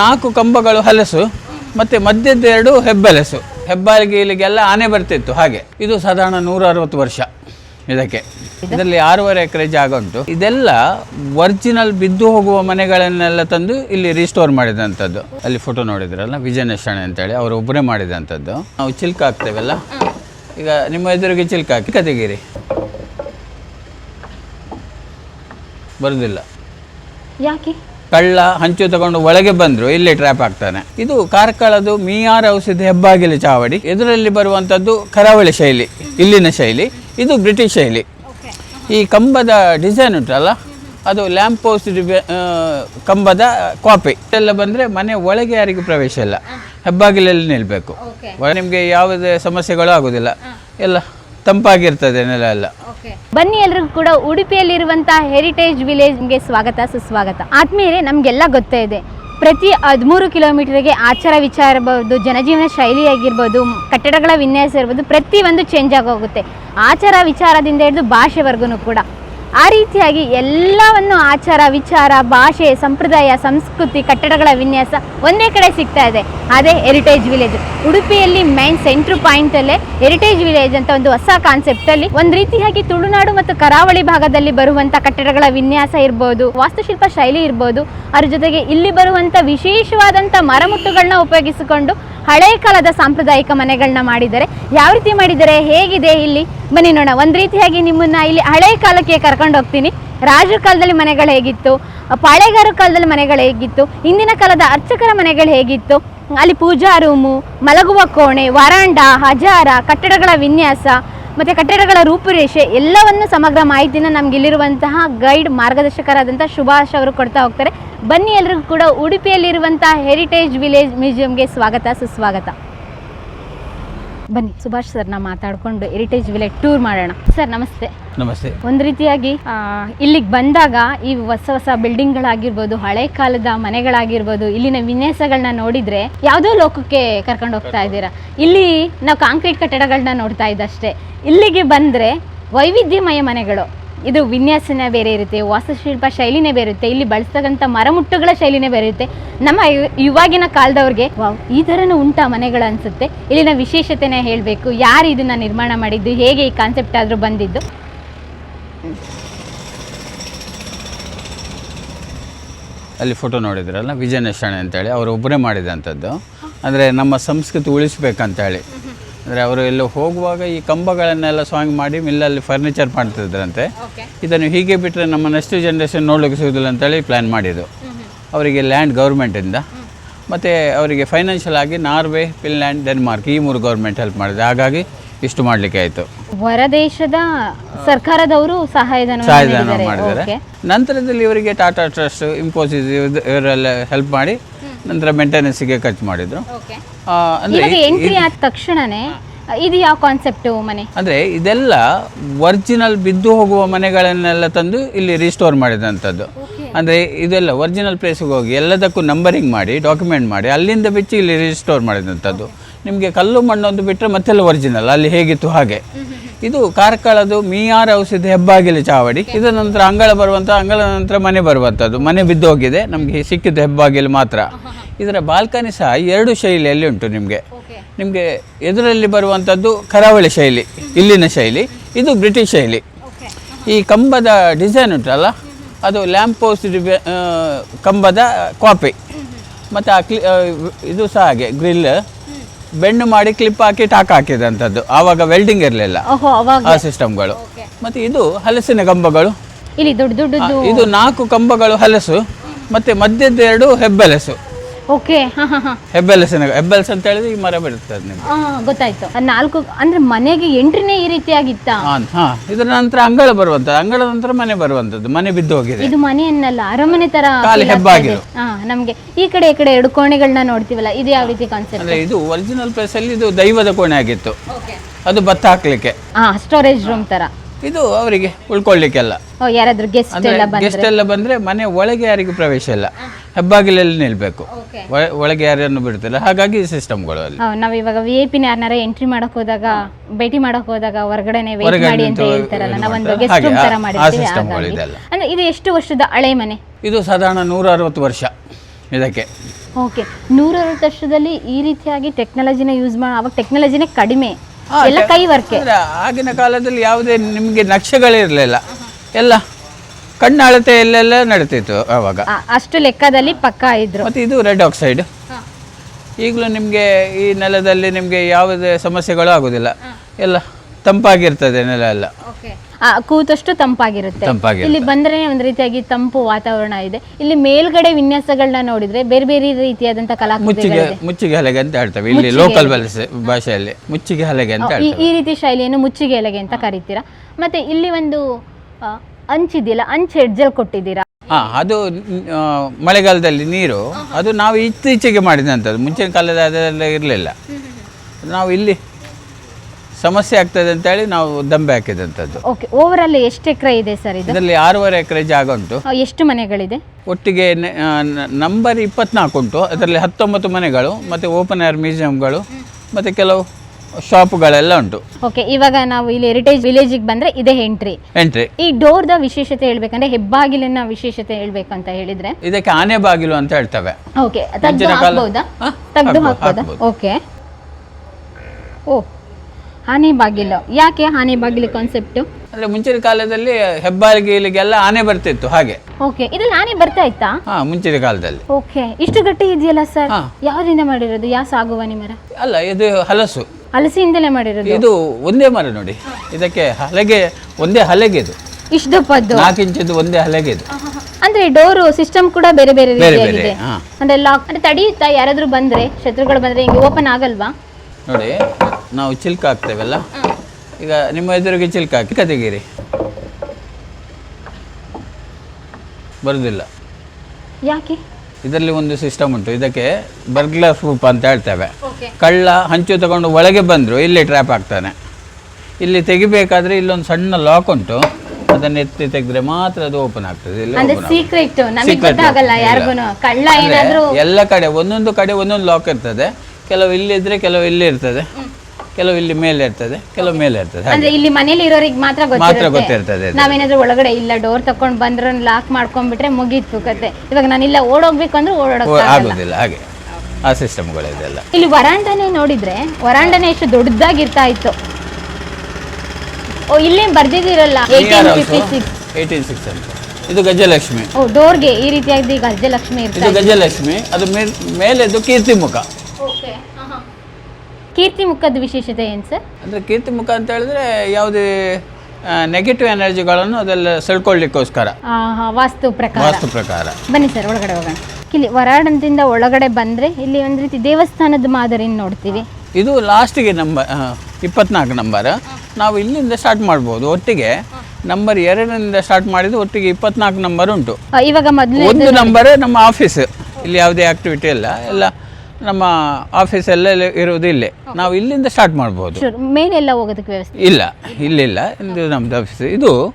ನಾಲ್ಕು ಕಂಬಗಳು ಹಲಸು, ಮತ್ತೆ ಮಧ್ಯದ ಎರಡು ಹೆಬ್ಬೆಲಸು. ಹೆಬ್ಬಾಲಿಗೆ ಇಲ್ಲಿಗೆಲ್ಲ ಆನೆ ಬರ್ತಿತ್ತು ಹಾಗೆ. ಇದು ಸಾಧಾರಣ ನೂರ ಅರವತ್ತು ವರ್ಷ ಇದಕ್ಕೆ. ಇದರಲ್ಲಿ ಆರೂವರೆ ಎಕರೆ ಜಾಗ ಉಂಟು. ಇದೆಲ್ಲ ಒರಿಜಿನಲ್ ಬಿದ್ದು ಹೋಗುವ ಮನೆಗಳನ್ನೆಲ್ಲ ತಂದು ಇಲ್ಲಿ ರಿಸ್ಟೋರ್ ಮಾಡಿದಂಥದ್ದು. ಅಲ್ಲಿ ಫೋಟೋ ನೋಡಿದ್ರಲ್ಲ, ವಿಜಯನಶಾಣೆ ಅಂತೇಳಿ ಅವರು ಒಬ್ಬರೇ ಮಾಡಿದಂಥದ್ದು. ನಾವು ಚಿಲ್ಕ ಹಾಕ್ತೇವಲ್ಲ? ಈಗ ನಿಮ್ಮ ಎದುರಿಗೆ ಚಿಲ್ಕ ಹಾಕಿ. ಕತೆಗಿರಿ ಬರುದಿಲ್ಲ. ಯಾಕೆ? ಕಳ್ಳ ಹಂಚು ತಗೊಂಡು ಒಳಗೆ ಬಂದ್ರು ಇಲ್ಲಿ ಟ್ರ್ಯಾಪ್ ಆಗ್ತಾನೆ. ಇದು ಕಾರ್ಕಳದು ಮೀಯಾರ ಔಷಧಿ ಹೆಬ್ಬಾಗಿಲು ಚಾವಡಿ. ಇದರಲ್ಲಿ ಬರುವಂಥದ್ದು ಕರಾವಳಿ ಶೈಲಿ ಇಲ್ಲಿನ ಶೈಲಿ ಇದು ಬ್ರಿಟಿಷ್ ಶೈಲಿ. ಈ ಕಂಬದ ಡಿಸೈನ್ ಉಂಟಲ್ಲ ಅದು ಲ್ಯಾಂಪ್ ಪೋಸ್ಟ್ ಕಂಬದ ಕಾಪಿ ಎಲ್ಲ ಬಂದರೆ ಮನೆ ಒಳಗೆ ಯಾರಿಗೂ ಪ್ರವೇಶ ಇಲ್ಲ. ಹೆಬ್ಬಾಗಿಲಲ್ಲಿ ನಿಲ್ಲಬೇಕು ನಿಮಗೆ ಯಾವುದೇ ಸಮಸ್ಯೆಗಳು ಆಗೋದಿಲ್ಲ. ಎಲ್ಲ ತಂಪಾಗಿರ್ತದೆ ನೆಲ ಎಲ್ಲ. ಬನ್ನಿ ಎಲ್ರಿಗೂ ಕೂಡ ಉಡುಪಿಯಲ್ಲಿರುವಂತಹ ಹೆರಿಟೇಜ್ ವಿಲೇಜ್ಗೆ ಸ್ವಾಗತ, ಸುಸ್ವಾಗತ. ಆದ್ಮೇಲೆ ನಮಗೆಲ್ಲ ಗೊತ್ತೇ ಇದೆ. ಪ್ರತಿ ಹದಿಮೂರು ಕಿಲೋಮೀಟರ್ಗೆ ಆಚಾರ ವಿಚಾರ ಇರ್ಬೋದು, ಜನಜೀವನ ಶೈಲಿ ಆಗಿರ್ಬೋದು ಕಟ್ಟಡಗಳ ವಿನ್ಯಾಸ ಇರ್ಬೋದು, ಪ್ರತಿಯೊಂದು ಚೇಂಜ್ ಆಗೋಗುತ್ತೆ. ಆಚಾರ ವಿಚಾರದಿಂದ ಹಿಡಿದು ಭಾಷೆವರೆಗೂ ಕೂಡ. ಆ ರೀತಿಯಾಗಿ ಎಲ್ಲವನ್ನು ಆಚಾರ, ವಿಚಾರ, ಭಾಷೆ, ಸಂಪ್ರದಾಯ, ಸಂಸ್ಕೃತಿ, ಕಟ್ಟಡಗಳ ವಿನ್ಯಾಸ ಒಂದೇ ಕಡೆ ಸಿಗ್ತಾ ಇದೆ. ಅದೇ ಹೆರಿಟೇಜ್ ವಿಲೇಜ್ ಉಡುಪಿಯಲ್ಲಿ ಮೈನ್ ಸೆಂಟ್ರ್ ಪಾಯಿಂಟ್ ಅಲ್ಲೇ ಹೆರಿಟೇಜ್ ವಿಲೇಜ್ ಅಂತ ಒಂದು ಹೊಸ ಕಾನ್ಸೆಪ್ಟ್ ಅಲ್ಲಿ ಒಂದ್ ರೀತಿಯಾಗಿ ತುಳುನಾಡು ಮತ್ತು ಕರಾವಳಿ ಭಾಗದಲ್ಲಿ ಬರುವಂತ ಕಟ್ಟಡಗಳ ವಿನ್ಯಾಸ ಇರ್ಬೋದು, ವಾಸ್ತುಶಿಲ್ಪ ಶೈಲಿ ಇರ್ಬೋದು. ಅದ್ರ ಜೊತೆಗೆ ಇಲ್ಲಿ ಬರುವಂತ ವಿಶೇಷವಾದಂತ ಮರಮುಟ್ಟುಗಳನ್ನ ಉಪಯೋಗಿಸಿಕೊಂಡು ಹಳೆ ಕಾಲದ ಸಾಂಪ್ರದಾಯಿಕ ಮನೆಗಳನ್ನ ಮಾಡಿದ್ದಾರೆ ಯಾವ ರೀತಿ ಮಾಡಿದ್ದಾರೆ ಹೇಗಿದೆ ಇಲ್ಲಿ? ಬನ್ನಿ ನೋಡೋಣ. ಒಂದು ರೀತಿಯಾಗಿ ನಿಮ್ಮನ್ನ ಇಲ್ಲಿ ಹಳೆ ಕಾಲಕ್ಕೆ ಕರ್ಕೊಂಡು ಹೋಗ್ತೀನಿ. ರಾಜರ ಕಾಲದಲ್ಲಿ ಮನೆಗಳು ಹೇಗಿತ್ತು? ಪಾಳೆಗಾರ ಕಾಲದಲ್ಲಿ ಮನೆಗಳು ಹೇಗಿತ್ತು? ಇಂದಿನ ಕಾಲದ ಅರ್ಚಕರ ಮನೆಗಳು ಹೇಗಿತ್ತು? ಅಲ್ಲಿ ಪೂಜಾ ರೂಮು, ಮಲಗುವ ಕೋಣೆ, ವರಾಂಡ, ಹಜಾರ, ಕಟ್ಟಡಗಳ ವಿನ್ಯಾಸ ಮತ್ತೆ ಕಟ್ಟಡಗಳ ರೂಪುರೇಷೆ ಎಲ್ಲವನ್ನು ಸಮಗ್ರ ಮಾಹಿತಿನ ನಮ್ಗೆ ಇಲ್ಲಿರುವಂತಹ ಗೈಡ್ ಮಾರ್ಗದರ್ಶಕರಾದಂಥ ಸುಭಾಷ್ ಅವರು ಕೊಡ್ತಾ ಹೋಗ್ತಾರೆ. ಬನ್ನಿ ಎಲ್ಲರಿಗೂ ಕೂಡ ಉಡುಪಿಯಲ್ಲಿರುವಂತಹ ಹೆರಿಟೇಜ್ ವಿಲೇಜ್ ಮ್ಯೂಸಿಯಂಗೆ ಸ್ವಾಗತ, ಸುಸ್ವಾಗತ. ಬನ್ನಿ ಸುಭಾಷ್ ಸರ್ನ ಮಾತಾಡ್ಕೊಂಡು ಹೆರಿಟೇಜ್ ವಿಲೇಜ್ ಟೂರ್ ಮಾಡೋಣ. ಸರ್ ನಮಸ್ತೆ. ನಮಸ್ತೆ. ಒಂದ್ ರೀತಿಯಾಗಿ ಇಲ್ಲಿಗೆ ಬಂದಾಗ ಈ ಹೊಸ ಹೊಸ ಬಿಲ್ಡಿಂಗ್ಗಳಾಗಿರ್ಬೋದು ಹಳೆ ಕಾಲದ ಮನೆಗಳಾಗಿರ್ಬೋದು ಇಲ್ಲಿನ ವಿನ್ಯಾಸಗಳನ್ನ ನೋಡಿದ್ರೆ ಯಾವುದೋ ಲೋಕಕ್ಕೆ ಕರ್ಕೊಂಡು ಹೋಗ್ತಾ ಇದ್ದೀರಾ? ಇಲ್ಲಿ ನಾವು ಕಾಂಕ್ರೀಟ್ ಕಟ್ಟಡಗಳನ್ನ ನೋಡ್ತಾ ಇದ್ದಷ್ಟೇ. ಇಲ್ಲಿಗೆ ಬಂದ್ರೆ ವೈವಿಧ್ಯಮಯ ಮನೆಗಳು. ಇದು ವಿನ್ಯಾಸನೇ ಬೇರೆ ಇರುತ್ತೆ, ವಾಸ್ತುಶಿಲ್ಪ ಶೈಲಿನೇ ಬೇರೆ ಇರುತ್ತೆ, ಇಲ್ಲಿ ಬಳಸ್ತಕ್ಕಂಥ ಮರಮುಟ್ಟುಗಳ ಶೈಲಿನೇ ಬೇರೆ ಇರುತ್ತೆ. ನಮ್ಮ ಇವಾಗಿನ ಕಾಲದವ್ರಿಗೆ ಈ ಥರನೂ ಉಂಟಾ ಮನೆಗಳು ಅನ್ಸುತ್ತೆ. ಇಲ್ಲಿನ ವಿಶೇಷತೆನೇ ಹೇಳಬೇಕು, ಯಾರು ಇದನ್ನ ನಿರ್ಮಾಣ ಮಾಡಿದ್ದು, ಹೇಗೆ ಈ ಕಾನ್ಸೆಪ್ಟ್ ಆದರೂ ಬಂದಿದ್ದು. ಅಲ್ಲಿ ಫೋಟೋ ನೋಡಿದ್ರಲ್ಲ ವಿಜಯನಶಾಣೆ ಅಂತೇಳಿ, ಅವರು ಒಬ್ಬರೇ ಮಾಡಿದಂಥದ್ದು. ಅಂದರೆ ನಮ್ಮ ಸಂಸ್ಕೃತಿ ಉಳಿಸ್ಬೇಕಂತೇಳಿ. ಅಂದರೆ ಅವರು ಎಲ್ಲೋ ಹೋಗುವಾಗ ಈ ಕಂಬಗಳನ್ನೆಲ್ಲ ಸಾಂಗ್ ಮಾಡಿ ಮಿಲ್ಲಲ್ಲಿ ಫರ್ನಿಚರ್ ಮಾಡ್ತಿದ್ರಂತೆ. ಇದನ್ನು ಹೀಗೆ ಬಿಟ್ಟರೆ ನಮ್ಮ ನೆಕ್ಸ್ಟ್ ಜನ್ರೇಷನ್ ನೋಡಲಿಕ್ಕೆ ಸಿಗೋದಿಲ್ಲ ಅಂತೇಳಿ ಪ್ಲ್ಯಾನ್ ಮಾಡಿದ್ದು. ಅವರಿಗೆ ಲ್ಯಾಂಡ್ ಗೌರ್ಮೆಂಟಿಂದ ಮತ್ತು ಅವರಿಗೆ ಫೈನಾನ್ಷಿಯಲ್ ಆಗಿ ನಾರ್ವೆ ಫಿನ್ಲ್ಯಾಂಡ್ ಡೆನ್ಮಾರ್ಕ್ ಈ ಮೂರು ಗೌರ್ಮೆಂಟ್ ಹೆಲ್ಪ್ ಮಾಡಿದೆ. ಹಾಗಾಗಿ ಇಷ್ಟು ಮಾಡಲಿಕ್ಕೆ ಆಯಿತು. ಹೊರದೇಶದ ಸರ್ಕಾರದವರು ಸಹಾಯಧನ ಸಹಾಯಧನ ಮಾಡಿದ್ದಾರೆ. ನಂತರದಲ್ಲಿ ಇವರಿಗೆ ಟಾಟಾ ಟ್ರಸ್ಟ್ ಇವ್ರದ್ದು- ಇವರೆಲ್ಲ ಹೆಲ್ಪ್ ಮಾಡಿ ನಂತರ ಮೇಂಟೆನೆನ್ಸಿಗೆ ಖರ್ಚು ಮಾಡಿದ್ರು. ಅಂದರೆ ಇವಾಗ ಎಂಟ್ರಿ ಆದ ತಕ್ಷಣನೇ ಇದು ಯಾವ ಕಾನ್ಸೆಪ್ಟ್ ಮನೆ? ಅಂದರೆ ಇದೆಲ್ಲ ಒರಿಜಿನಲ್ ಬಿದ್ದು ಹೋಗುವ ಮನೆಗಳನ್ನೆಲ್ಲ ತಂದು ಇಲ್ಲಿ ರಿಸ್ಟೋರ್ ಮಾಡಿದಂಥದ್ದು. ಅಂದರೆ ಇದೆಲ್ಲ ಒರಿಜಿನಲ್ ಪ್ಲೇಸಿಗೆ ಹೋಗಿ ಎಲ್ಲದಕ್ಕೂ ನಂಬರಿಂಗ್ ಮಾಡಿ ಡಾಕ್ಯುಮೆಂಟ್ ಮಾಡಿ ಅಲ್ಲಿಂದ ಬಿಚ್ಚಿ ಇಲ್ಲಿ ರಿಸ್ಟೋರ್ ಮಾಡಿದಂಥದ್ದು. ನಿಮಗೆ ಕಲ್ಲು ಮಣ್ಣೊಂದು ಬಿಟ್ಟರೆ ಮತ್ತೆಲ್ಲ ಒರಿಜಿನಲ್ ಅಲ್ಲಿ ಹೇಗಿತ್ತು ಹಾಗೆ. ಇದು ಕಾರ್ಕಳದು ಮೀಯಾರ ಔಷಧಿ ಹೆಬ್ಬಾಗಿಲು ಚಾವಡಿ. ಇದರ ನಂತರ ಅಂಗಳ ಬರುವಂಥ ಅಂಗಳ ನಂತರ ಮನೆ ಬರುವಂಥದ್ದು ಮನೆ ಬಿದ್ದು ಹೋಗಿದೆ ನಮಗೆ ಸಿಕ್ಕಿದ್ದು ಹೆಬ್ಬಾಗಿಲು ಮಾತ್ರ. ಇದರ ಬಾಲ್ಕನಿ ಸಹ ಎರಡು ಶೈಲಿಯಲ್ಲಿ ಉಂಟು ನಿಮಗೆ. ನಿಮಗೆ ಎದುರಲ್ಲಿ ಬರುವಂಥದ್ದು ಕರಾವಳಿ ಶೈಲಿ ಇಲ್ಲಿನ ಶೈಲಿ ಇದು ಬ್ರಿಟಿಷ್ ಶೈಲಿ. ಈ ಕಂಬದ ಡಿಸೈನ್ ಉಂಟಲ್ಲ ಅದು ಲ್ಯಾಂಪ್ ಪೋಸ್ಟ್ ಕಂಬದ ಕಾಪಿ. ಮತ್ತು ಆ ಕ್ಲಿ ಆ, ಇದು ಸಹ ಹಾಗೆ ಗ್ರಿಲ್. ಬೆಂಡು ಮಾಡಿ ಕ್ಲಿಪ್ ಹಾಕಿ ಟಾಕ್ ಹಾಕಿದಂಥದ್ದು. ಆವಾಗ ವೆಲ್ಡಿಂಗ್ ಇರಲಿಲ್ಲ. ಓಹೋ ಅವಾಗ? ಆ ಸಿಸ್ಟಮ್ಗಳು ಮತ್ತು ಇದು ಹಲಸಿನ ಕಂಬಗಳು. ಇಲ್ಲಿ ದೊಡ್ಡ ದೊಡ್ಡದು ಇದು ನಾಲ್ಕು ಕಂಬಗಳು ಹಲಸು ಮತ್ತು ಮಧ್ಯದ ಎರಡು ಹೆಬ್ಬೆಲಸು. ಓಕೆ ಹಾ ಹಾ ಹೆಬ್ಬೆಲಸು ಅಂತ ಹೇಳಿದ್ರೆ ಈ ಮರ ಅದು ನಿಮ್ಗೆ. ಗೊತ್ತಾಯ್ತು. ಆ ನಾಲ್ಕು ಅಂದ್ರೆ ಮನೆಗೆ ಎಂಟ್ರಿನೇ ಈ ರೀತಿಯಾಗಿತ್ತ? ಹಾಂ ಹಾಂ. ಇದರ ನಂತರ ಅಂಗಳ ಬರುವಂಥದ್ದು ಅಂಗಳ ನಂತರ ಮನೆ ಬರುವಂಥದ್ದು ಮನೆ ಬಿದ್ದು ಹೋಗಿದೆ. ಇದು ಮನೆಯನ್ನಲ್ಲ ಅರಮನೆ ತರ ಖಾಲಿ feel ಆಗ್ತಾ ಹೆಬ್ಬಾಗಿಲು. ಇದೆ. ಹಾ ನಮ್ಗೆ ಈ ಕಡೆ ಈ ಕಡೆ ಎರಡು ಕೋಣೆಗಳನ್ನ ನೋಡ್ತೀವಲ್ಲ ಇದು ಯಾವ ರೀತಿ ಕಾನ್ಸೆಪ್ಟ್ ಅಂದರೆ ಇದು ಒರಿಜಿನಲ್ ಪ್ಲೇಸಲ್ಲಿ ಇದು ದೈವದ ಕೋಣೆ ಆಗಿತ್ತು. ಅದು ಭತ್ತ ಹಾಕ್ಲಿಕ್ಕೆ. ಹಾ ಸ್ಟೋರೇಜ್ ರೂಮ್ ತರ. ಇದು ಅವರಿಗೆ ಉಳ್ಕೊಳ್ಳಿಕ್ಕೆಲ್ಲ. ಓ ಯಾರಾದ್ರೂ ಗೆಸ್ಟ್ ಎಲ್ಲ ಬಂದ್ರೆ? ಗೆಸ್ಟ್ ಎಲ್ಲ ಬಂದ್ರೆ ಮನೆ ಒಳಗೆ ಯಾರಿಗೂ ಪ್ರವೇಶ ಇಲ್ಲ. ಹೆಬ್ಬಾಗಿಲಲ್ಲಿ ನಿಲ್ಬೇಕು. ಒಳ- ಒಳಗೆ ಯಾರನ್ನು ಬಿಡ್ತಿಲ್ಲ ಹಾಗಾಗಿ ಸಿಸ್ಟಮ್ಗಳು ಅಲ್ಲಿ. ನಾವ್ ಇವಾಗ ವಿ ಐ ಪಿನ ಯಾರನ್ನಾರ ಎಂಟ್ರಿ ಮಾಡಕ್ ಹೋದಾಗ ಭೇಟಿ ಮಾಡಕ್ ಹೋದಾಗ ಹೊರಗಡೆನೆ ವೇಟ್ ಹೊರಗಡೆ ಮಾಡಿ ಅಂತ ನಿಂತು ಹೇಳ್ತಾರಲ್ಲ ಇದು ನಾವೊಂದು ಮಾಡ್ತಾರೆ. ಗೆಸ್ಟ್ ರೂಮ್ ಹಾಗೆ, ತರ ಆ- ಆ ಮಾಡಿರ್ತೀವಿ. systemಗಳು ಹಾಗಾಗಿ. ಇದೆಲ್ಲ. ಅಂದ್ರೆ ಇದು ಎಷ್ಟು ವರ್ಷದ ಹಳೆ ಮನೆ? ಇದು ಸಾಧಾರಣ ನೂರ ಅರವತ್ತು ವರ್ಷ ಇದಕ್ಕೆ. ಓಕೆ. ನೂರರವತ್ತು ವರ್ಷದಲ್ಲಿ ಈ ರೀತಿಯಾಗಿ ಟೆಕ್ನಾಲಜಿನ ಯೂಸ್ ಮಾಡ ಅವಾಗ ಟೆಕ್ನಾಲಜಿನೇ ಕಡಿಮೆ. ಎಲ್ಲ ಕೈ ವರ್ಕೆ ಅಂದ್ರೆ ಆಗಿನ ಕಾಲದಲ್ಲಿ ಯಾವುದೇ ನಿಮಗೆ ನಕ್ಷೆಗಳಿರಲಿಲ್ಲ ಎಲ್ಲ ಕಣ್ಣ ಅಳತೆಯಲ್ಲೆಲ್ಲ ನಡೀತಿತ್ತು ಆವಾಗ ಅಷ್ಟು ಲೆಕ್ಕದಲ್ಲಿ ಪಕ್ಕ ಇದ್ರು. ಮತ್ತು ಇದು ರೆಡ್ ಆಕ್ಸೈಡ್. ಈಗಲೂ ನಿಮಗೆ ಈ ನೆಲದಲ್ಲಿ ನಿಮಗೆ ಯಾವುದೇ ಸಮಸ್ಯೆಗಳು ಆಗೋದಿಲ್ಲ. ಎಲ್ಲ ತಂಪಾಗಿರ್ತದೆ ನೆಲ ಎಲ್ಲ. ಕೂತಷ್ಟು ತಂಪಾಗಿರುತ್ತೆ. ತಂಪಾಗಿರುತ್ತೆ. ಇಲ್ಲಿ ಬಂದ್ರೆ ಒಂದ್ ರೀತಿಯಾಗಿ ತಂಪು ವಾತಾವರಣ ಇದೆ. ಇಲ್ಲಿ ಮೇಲ್ಗಡೆ ವಿನ್ಯಾಸಗಳನ್ನ ನೋಡಿದ್ರೆ ಬೇರೆ ಬೇರೆ ರೀತಿಯಾದಂತಹ ಮುಚ್ಚಿಗೆ ಕಲಾಕೃತಿಗಳಿದೆ. ಮುಚ್ಚಿಗೆ ಹಲಗೆ ಅಂತ ಹೇಳ್ತೇವೆ. ಇಲ್ಲಿ ಲೋಕಲ್ ಭಾಷೆ ಭಾಷೆಯಲ್ಲಿ ಮುಚ್ಚಿಗೆ ಹಲಗೆ ಅಂತ ಈ ಹೇಳ್ತೇವೆ. ಈ ರೀತಿ ಶೈಲಿಯನ್ನು ಮುಚ್ಚಿಗೆ ಹಲಗೆ ಅಂತ ಕರಿತೀರಾ? ಮತ್ತೆ ಇಲ್ಲಿ ಒಂದು ಆ, ಅಂಚಿದೆಯಲ್ಲ ಅಂಚು ಎಡ್ಜಲ್ ಕೊಟ್ಟಿದ್ದೀರಾ? ಹಾ ಅದು ಆ, ಮಳೆಗಾಲದಲ್ಲಿ ನೀರು ಅದು ನಾವು ಇತ್ತೀಚೆಗೆ ಮಾಡಿದಂಥದ್ದು. ಮುಂಚಿನ ಕಾಲದ ಅದೆಲ್ಲ ಇರಲಿಲ್ಲ. ನಾವು ಇಲ್ಲಿ ಸಮಸ್ಯೆ ಆಗ್ತದೆ ಅಂತೇಳಿ ನಾವು ದಂಬೆ ಹಾಕಿದಂಥದ್ದು. ಓಕೆ ಓವರ್ ಆಲ್ ಎಷ್ಟು ಎಕರೆ ಇದೆ ಸರ್ ಇದು? ಇದರಲ್ಲಿ ಆರೂವರೆ ಎಕರೆ ಜಾಗ ಉಂಟು. ಆ, ಎಷ್ಟು ಮನೆಗಳಿದೆ? ಒಟ್ಟಿಗೆ ನೆ- ಆ, ನ- ನಂಬರ್ ಇಪ್ಪತ್ನಾಲ್ಕು ಉಂಟು. ಅದರಲ್ಲಿ ಹತ್ತೊಂಬತ್ತು ಮನೆಗಳು ಮತ್ತೆ ಓಪನ್ ಏರ್ ಮ್ಯೂಸಿಯಂಗಳು ಮತ್ತೆ ಕೆಲವು ಶಾಪ್ಗಳೆಲ್ಲ ಉಂಟು. ಓಕೆ ಇವಾಗ ನಾವು ಇಲ್ಲಿ ಹೆರಿಟೇಜ್ ವಿಲೇಜಿಗೆ ಬಂದ್ರೆ ಇದೆ ಎಂಟ್ರಿ ಎಂಟ್ರಿ ಈ ಡೋರ್ದ ವಿಶೇಷತೆ ಹೇಳ್ಬೇಕಂದ್ರೆ ಹೆಬ್ಬಾಗಿಲಿನ ವಿಶೇಷತೆ ಹೇಳ್ಬೇಕಂತ ಹೇಳಿದ್ರೆ? ಇದಕ್ಕೆ ಆನೆ ಬಾಗಿಲು ಅಂತ ಹೇಳ್ತವೆ. ಓಕೆ ತೆಗ್ದು ಮುಂಚಿನ ಕಾಲ- ಹಾಕ್ಬೋದಾ? ಹಾ, ತೆಗ್ದು ಹಾಕ್ಬೋದು, ಹಾಕ್ಬೋದಾ? ಹಾಕ್ಬೋದು. ಓಕೆ ಓ ಆನೆ ಬಾಗಿಲು. ಯಾಕೆ ಆನೆ ಬಾಗಿಲು ಕಾನ್ಸೆಪ್ಟ್ ಅಂದ್ರೆ ಮುಂಚಿನ ಕಾಲದಲ್ಲಿ ಹೆಬ್ಬಾಗಿಲಿಗೆಲ್ಲ ಆನೆ ಬರ್ತಿತ್ತು ಹಾಗೆ. ಓಕೆ ಇದ್ರಲ್ಲಿ ಆನೆ ಬರ್ತಾ ಇತ್ತಾ? ಹಾಂ ಮುಂಚಿನ ಕಾಲದಲ್ಲಿ. ಓಕೆ ಇಷ್ಟು ಗಟ್ಟಿ ಇದೆಯಲ್ಲ ಸರ್. ಯಾವ್ದ್ರಿಂದ ಮಾಡಿರೋದು? ಯಾವ ಸಾಗುವಾನಿ ಮರ? ಅಲ್ಲ ಇದು ಹಲಸು. ಹಲಸಿಯಿಂದಲೇ ಮಾಡಿರೋದು? ಇದು ಒಂದೇ ಮರ ನೋಡಿ. ಇದಕ್ಕೆ ಹಲಗೆ ಒಂದೇ ಹಲಗೆ ಇದು ಇಷ್ಟು ಪದ್ದು ನಾಲ್ಕು ಇಂಚಿದ್ದು ಒಂದೇ ಹಲಗೆ ಇದು ಅಂದ್ರೆ ಡೋರು ಸಿಸ್ಟಮ್ ಕೂಡ ಬೇರೆ ಬೇರೆ ರೀತಿಯಾಗಿದೆ. ಅಂದ್ರೆ ಲಾಕ್ ಅಂದ್ರೆ ತಡೆಯುತ್ತಾ? ಯಾರಾದ್ರೂ ಬಂದ್ರೆ ಶತ್ರುಗಳು ಬಂದ್ರೆ ಹಿಂಗೆ ಓಪನ್ ಆಗಲ್ವಾ? ನೋಡಿ ನಾವು ಚಿಲ್ಕ ಹಾಕ್ತೇವಲ್ಲ? ಈಗ ನಿಮ್ಮ ಎದುರಿಗೆ ಚಿಲ್ಕ ಹಾಕಿ ಕತೆಗಿರಿ ಬರುದಿಲ್ಲ. ಯಾಕೆ? ಇದರಲ್ಲಿ ಒಂದು ಸಿಸ್ಟಮ್ ಉಂಟು. ಇದಕ್ಕೆ ಬರ್ಗ್ಲರ್ ಪ್ರೂಫ್ ಅಂತ ಹೇಳ್ತೇವೆ. ಕಳ್ಳ ಹಂಚು ತಗೊಂಡು ಒಳಗೆ ಬಂದರು ಇಲ್ಲಿ ಟ್ರ್ಯಾಪ್ ಆಗ್ತಾನೆ ಇಲ್ಲಿ ತೆಗಿಬೇಕಾದ್ರೆ ಇಲ್ಲೊಂದು ಸಣ್ಣ ಲಾಕ್ ಉಂಟು. ಅದನ್ನ ಎತ್ತಿ ತೆಗೆದ್ರೆ ಮಾತ್ರ ಅದು ಓಪನ್ ಆಗ್ತದೆ. ಎಲ್ಲ ಕಡೆ ಒಂದೊಂದು ಕಡೆ ಒಂದೊಂದು ಲಾಕ್ ಇರ್ತದೆ. ಕೆಲವು ಇಲ್ಲಿ ಇದ್ರೆ ಕೆಲವು ಇಲ್ಲಿ ಇರ್ತದೆ. ಕೆಲವು ಇಲ್ಲಿ ಮೇಲೆ ಇರ್ತದೆ ಕೆಲವು ಮೇಲೆ ಇರ್ತದೆ. ಹಾಗೆ. ಅಂದ್ರೆ ಇಲ್ಲಿ ಮನೇಲಿ ಇರೋರಿಗೆ ಮಾತ್ರ ಮಾತ್ರ ಗೊತ್ತಿರ್ತದೆ. ನಾವೇನಾದ್ರೂ ಒಳಗಡೆ ಇಲ್ಲ ಡೋರ್ ತಕೊಂಡ್ ಬಂದ್ರೆ ಲಾಕ್ ಮಾಡ್ಕೊಂಡ್ಬಿಟ್ರೆ ಮುಗೀತು ಕತೆ. ಇವಾಗ ನಾನು ಇಲ್ಲ ಓಡೋಗ್ಬೇಕು ಅಂದ್ರೆ ಓಡೋಡಕ್ ಓ- ಆಗೋದಿಲ್ಲ ಹಾಗೆ. ಆ ಸಿಸ್ಟಮ್ಗಳಿದೆಲ್ಲ ಇಲ್ಲಿ ವರಾಂಡನೆ ನೋಡಿದ್ರೆ ವರಾಂಡನೆ ಎಷ್ಟು ದೊಡ್ಡದಾಗಿರ್ತಾ ಇತ್ತು. ಓ ಇಲ್ಲೇ ಬರ್ದಿದಿರಲ್ಲ eighteen fifty six eighteen six ಅಂತ. ಇದು ಗಜಲಕ್ಷ್ಮಿ. ಓ ಡೋರ್ಗೆ ಈ ರೀತಿಯಾಗಿ ಗಜಲಕ್ಷ್ಮಿ ಇದು ಇರ್ತಾ ಗಜಲಕ್ಷ್ಮಿ ಅದು ಮೇಲ್- ಕೀರ್ತಿ ಮುಖ ಕೀರ್ತಿ ಮುಖದ ವಿಶೇಷತೆ ಏನು ಸರ್? ಅಂದರೆ ಕೀರ್ತಿ ಮುಖ ಅಂತ ಹೇಳಿದ್ರೆ ಯಾವುದೇ ನೆಗೆಟಿವ್ ಎನರ್ಜಿಗಳನ್ನು ಅದೆಲ್ಲ ಸೆಳ್ಕೊಳ್ಳಿಕ್ಕೋಸ್ಕರ. ವಾಸ್ತು ಪ್ರಕಾರ. ವಾಸ್ತು ಪ್ರಕಾರ. ಬನ್ನಿ ಸರ್ ಒಳಗಡೆ ಹೋಗೋಣ. ಇಲ್ಲಿ ವರಾಣದಿಂದ ಒಳಗಡೆ ಬಂದರೆ ಇಲ್ಲಿ ಒಂದು ರೀತಿ ದೇವಸ್ಥಾನದ ಮಾದರಿ ನೋಡ್ತೀವಿ. ಇದು ಲಾಸ್ಟಿಗೆ ನಂಬರ್ ಇಪ್ಪತ್ನಾಲ್ಕು ನಂಬರ್ ನಾವು ಇಲ್ಲಿಂದ ಸ್ಟಾರ್ಟ್ ಮಾಡ್ಬೋದು. ಒಟ್ಟಿಗೆ ನಂಬರ್ ಎರಡರಿಂದ ಸ್ಟಾರ್ಟ್ ಮಾಡಿದ್ದು ಒಟ್ಟಿಗೆ ಇಪ್ಪತ್ನಾಲ್ಕು ನಂಬರ್ ಉಂಟು. ಆ, ಇವಾಗ ಮೊದಲು ಒಂದು ನಂಬರ್ ನಮ್ಮ ಆಫೀಸ್ ಇಲ್ಲಿ ಯಾವುದೇ ಆಕ್ಟಿವಿಟಿ ಇಲ್ಲ. ಎಲ್ಲ ನಮ್ಮ ಆಫೀಸ್ ಎಲ್ಲ ಇರುವುದು ಇಲ್ಲೇ. ನಾವು ಇಲ್ಲಿಂದ ಸ್ಟಾರ್ಟ್ ಮಾಡ್ಬೋದು. ಮೇಲೆಲ್ಲ ಹೋಗೋದಕ್ಕೆ ವ್ಯವಸ್ಥೆ ಇಲ್ಲ ಇಲ್ಲಿಲ್ಲ ಇದು ನಮ್ದು ಆಫೀಸ್ ಇದು